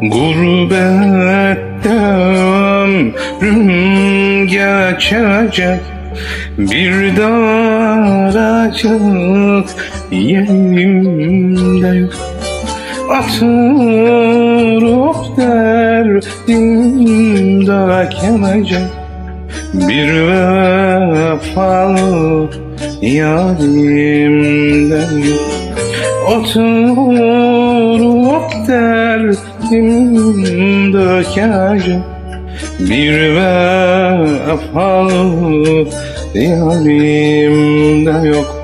Gurbette ömrüm geçecek Bir daracık yerimde yok. Oturup derdim dökemeyecek Bir vefalı yarimden yok. Oturup derdim dökecek Bir vefalı yarimde yok.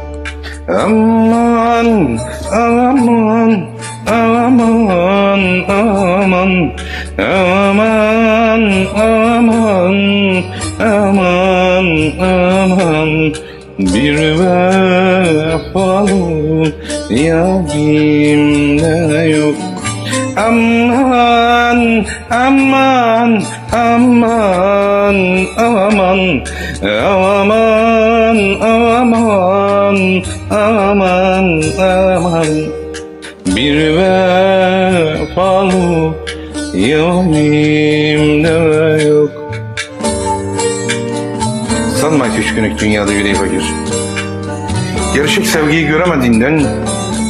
Aman, aman, aman, aman, aman, aman, aman, aman, bir vefalı yarimde yok. Aman, aman, aman, aman, aman, aman, aman, aman, bir vefalı yarimde yok. Ki üç günlük dünyada yüreği fakir. Gerçek sevgiyi göremediğinden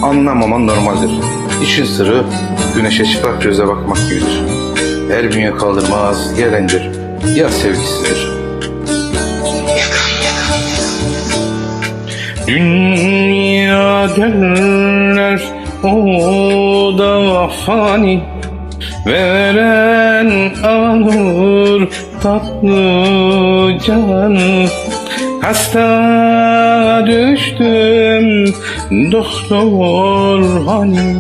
anlamaman normaldir. İşin sırrı güneşe çıplak göze bakmak gibidir. Her bünye kaldırmaz, gelendir. Ya sevgisizdir. Dünya derler o da fani Veren alır tatlı can Hasta düştüm doktor hani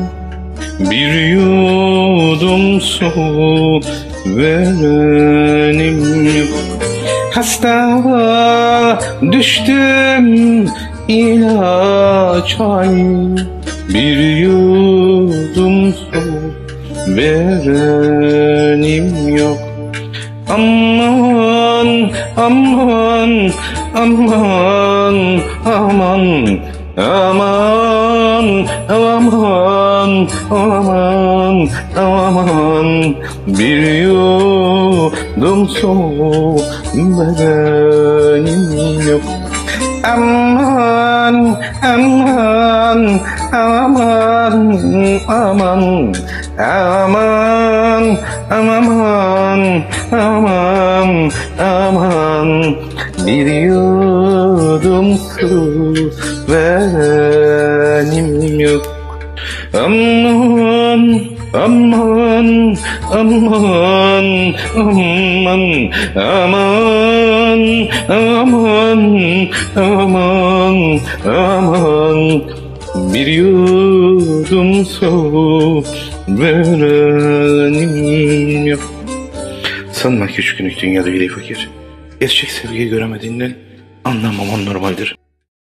Bir yudum su verenim. Yok Hasta düştüm ilaç hani Bir yudum su verenim yok Aman, aman, aman, aman, aman, aman, aman, aman, bir yudum su benim yok. Aman, aman, aman, aman, aman, aman, aman, aman, bir yudum su benim yok. Aman, aman, aman, aman, aman, aman, aman, aman, bir yudum su verenim yok. Sanma ki üç günlük dünyada yüreği fakir. Gerçek sevgiyi göremediğinden anlamaman normaldir.